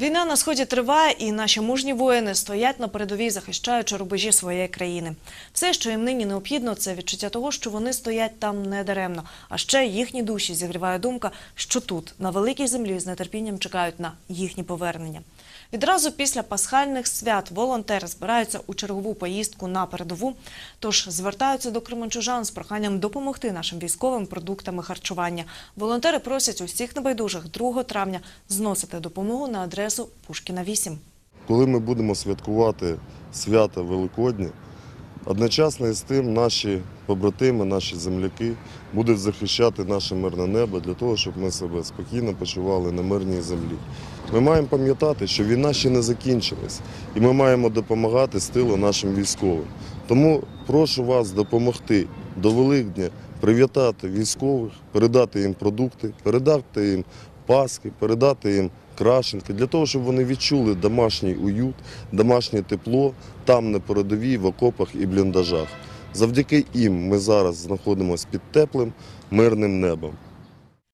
Війна на сході триває, і наші мужні воїни стоять на передовій, захищаючи рубежі своєї країни. Все, що їм нині необхідно, це відчуття того, що вони стоять там не даремно. А ще їхні душі зігріває думка, що тут, на великій землі, з нетерпінням чекають на їхні повернення. Відразу після пасхальних свят волонтери збираються у чергову поїздку на передову. Тож звертаються до кременчужан з проханням допомогти нашим військовим продуктами харчування. Волонтери просять усіх небайдужих 2 травня зносити допомогу на адресу Пушкіна 8. Коли ми будемо святкувати свято Великодні, одночасно із тим наші побратими, наші земляки будуть захищати наше мирне небо для того, щоб ми себе спокійно почували на мирній землі. Ми маємо пам'ятати, що війна ще не закінчилась, і ми маємо допомагати з тилу нашим військовим. Тому прошу вас допомогти до Великдня привітати військових, передати їм продукти, передати їм паски, передати їм крашенки, для того, щоб вони відчули домашній уют, домашнє тепло там на передовій, в окопах і бліндажах. Завдяки їм ми зараз знаходимося під теплим, мирним небом.